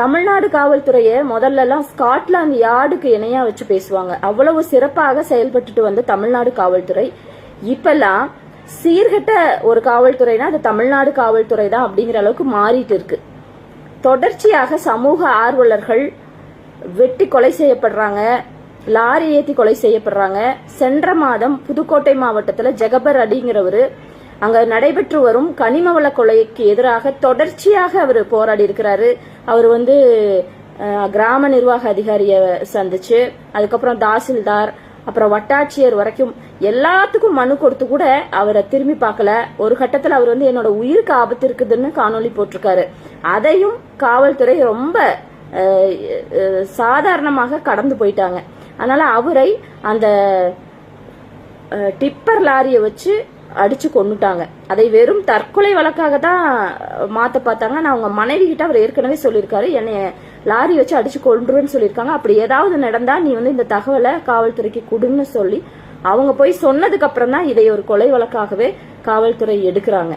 தமிழ்நாடு காவல்துறையை முதல்ல எல்லாம் ஸ்காட்லாந்து யார்டுக்கு இணையா வச்சு பேசுவாங்க. அவ்வளவு சிறப்பாக செயல்பட்டுட்டு வந்த தமிழ்நாடு காவல்துறை. இப்பெல்லாம் சீர்கெட்ட ஒரு காவல்துறைனா அது தமிழ்நாடு காவல்துறை தான் அப்படிங்கிற அளவுக்கு மாறிட்டு இருக்கு. தொடர்ச்சியாக சமூக ஆர்வலர்கள் வெட்டி கொலை செய்யப்படுறாங்க. லாரி ஏத்தி கொலை செய்யப்படுறாங்க. சென்ற மாதம் புதுக்கோட்டை மாவட்டத்துல ஜெகபர் அடிங்கிறவரு அங்க நடைபெற்று வரும் கனிமவள கொலைக்கு எதிராக தொடர்ச்சியாக அவர் போராடி இருக்கிறாரு. அவர் வந்து கிராம நிர்வாக அதிகாரிய சந்திச்சு அதுக்கப்புறம் தாசில்தார் அப்புறம் வட்டாட்சியர் வரைக்கும் எல்லாத்துக்கும் மனு கொடுத்து கூட அவரை திரும்பி பார்க்கல. ஒரு கட்டத்தில் அவர் வந்து என்னோட உயிருக்கு ஆபத்து இருக்குதுன்னு காணொளி போட்டிருக்காரு. அதையும் காவல்துறை ரொம்ப சாதாரணமாக கடந்து போயிட்டாங்க. அதனால அவரை அந்த டிப்பர் லாரியை வச்சு அடிச்சு கொண்டுட்டாங்க அதை வெறும் தற்கொலை வழக்காக தான் மாத்த பார்த்தாங்க. நான் அவங்க மனைவி கிட்ட அவர் ஏற்கனவே சொல்லியிருக்காரு. என்னை லாரி வச்சு அடிச்சு கொண்டுருன்னு சொல்லியிருக்காங்க. அப்படி ஏதாவது நடந்தா நீ வந்து இந்த தகவலை காவல்துறைக்கு கொடுன்னு சொல்லி அவங்க போய் சொன்னதுக்கு அப்புறம் தான் இதை ஒரு கொலை வழக்காகவே காவல்துறை எடுக்கிறாங்க.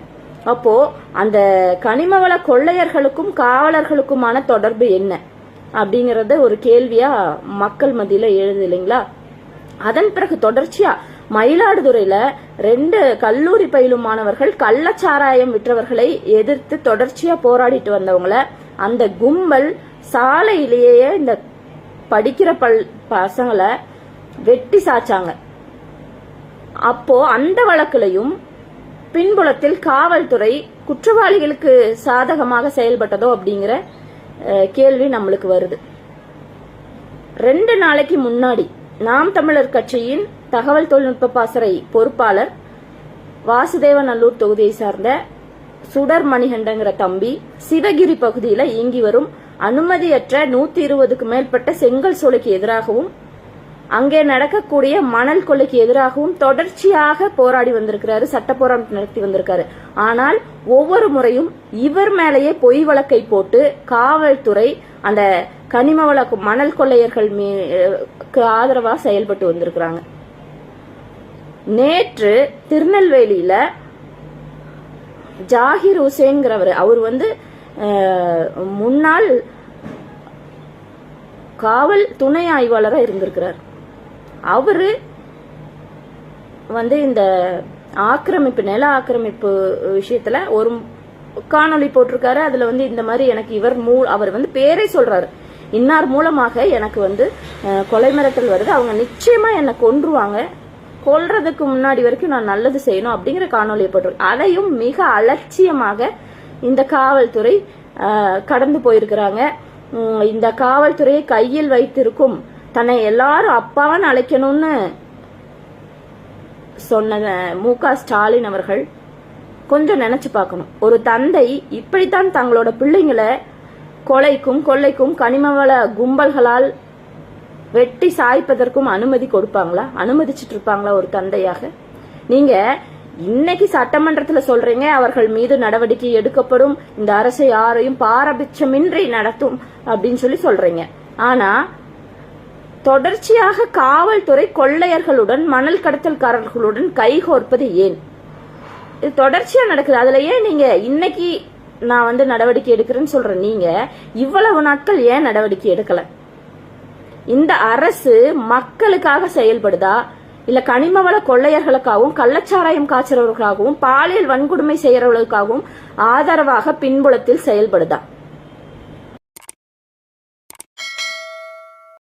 அப்போ அந்த கனிமவள கொள்ளையர்களுக்கும் காவலர்களுக்குமான தொடர்பு என்ன? அப்படிங்கறத ஒரு கேள்வியா மக்கள் மத்தியில எழுது இல்லைங்களா? அதன் பிறகு தொடர்ச்சியா மயிலாடுதுறையில ரெண்டு கல்லூரி பயிலும் மாணவர்கள் கள்ளச்சாராயம் விற்றவர்களை எதிர்த்து தொடர்ச்சியா போராடிட்டு வந்தவங்கள அந்த கும்பல் சாலையிலேயே இந்த படிக்கிற பல் பசங்களை வெட்டி சாச்சாங்க. அப்போ அந்த வழக்குலையும் பின்புலத்தில் காவல்துறை குற்றவாளிகளுக்கு சாதகமாக செயல்பட்டதோ அப்படிங்கிற அஹ், கேள்வி நம்மளுக்கு வருது. ரெண்டு நாளைக்கு முன்னாடி நாம் தமிழர் கட்சியின் தகவல் தொழில்நுட்ப பாசறை பொறுப்பாளர் வாசுதேவநல்லூர் தொகுதியை சார்ந்த சுடர் மணிகண்டங்கிற தம்பி சிவகிரி பகுதியில் இயங்கி வரும் அனுமதியற்ற நூத்தி இருபதுக்கு மேற்பட்ட செங்கல் சோலைக்கு எதிராகவும் அங்கே நடக்கக்கூடிய மணல் கொள்ளைக்கு எதிராகவும் தொடர்ச்சியாக போராடி வந்திருக்கிறாரு சட்ட போராட்டம் நடத்தி வந்திருக்காரு. ஆனால் ஒவ்வொரு முறையும் இவர் மேலேயே பொய் வழக்கை போட்டு காவல்துறை அந்த கனிம வழக்கு மணல் கொள்ளையர்கள் மீக்கு ஆதரவா செயல்பட்டு வந்திருக்கிறாங்க. நேற்று திருநெல்வேலியில் ஜாகிர் ஹுசேன்கிறவர் அவர் வந்து முன்னாள் காவல் துணை ஆய்வாளராக இருந்திருக்கிறார். அவரு வந்து இந்த ஆக்கிரமிப்பு நில ஆக்கிரமிப்பு விஷயத்துல ஒரு காணொளி போட்டிருக்காரு. அதுல வந்து இந்த மாதிரி எனக்கு இவர் மூ அவர் வந்து பேரே சொல்றாரு. இன்னார் மூலமாக எனக்கு வந்து கொலை மிரட்டல் வருது. அவங்க நிச்சயமா என்னை கொன்றுவாங்க. கொள்றதுக்கு முன்னாடி வரைக்கும் நான் நல்லது செய்யணும் அப்படிங்கிற காணொலியை போட்டிருக்கு அதையும் மிக அலட்சியமாக இந்த காவல்துறை கடந்து போயிருக்கிறாங்க. இந்த காவல்துறையை கையில் வைத்திருக்கும் தன்னை எல்லாரும் அப்பான்னு அழைக்கணும்னு சொன்ன மு க ஸ்டாலின் அவர்கள் கொஞ்சம் நினைச்சு பார்க்கணும். ஒரு தந்தை இப்படித்தான் தங்களோட பிள்ளைங்களை கொலைக்கும் கொள்ளைக்கும் கனிமவள கும்பல்களால் வெட்டி சாய்ப்பதற்கும் அனுமதி கொடுப்பாங்களா? அனுமதிச்சிட்டு இருப்பாங்களா ஒரு தந்தையாக? நீங்க இன்னைக்கு சட்டமன்றத்துல சொல்றீங்க அவர்கள் மீது நடவடிக்கை எடுக்கப்படும் இந்த அரசை யாரையும் பாரபட்சமின்றி நடத்தும் அப்படின்னு சொல்லி சொல்றீங்க. ஆனா தொடர்ச்சியாக காவல்துறை கொள்ளையர்களுடன் மணல் கடத்தல்காரர்களுடன் கைகோர்ப்பது ஏன்? இது தொடர்ச்சியா நடக்குது. அதுல ஏன் நீங்க இன்னைக்கு நான் வந்து நடவடிக்கை எடுக்கிறேன்னு சொல்றேன்? நீங்க இவ்வளவு நாட்கள் ஏன் நடவடிக்கை எடுக்கல? இந்த அரசு மக்களுக்காக செயல்படுதா? இல்ல கனிமவள கொள்ளையர்களுக்காகவும் கள்ளச்சாராயம் காய்ச்சறவர்களுக்காகவும் பாலியல் வன்கொடுமை செய்யறவர்களுக்காகவும் ஆதரவாக பின்புலத்தில் செயல்படுதா?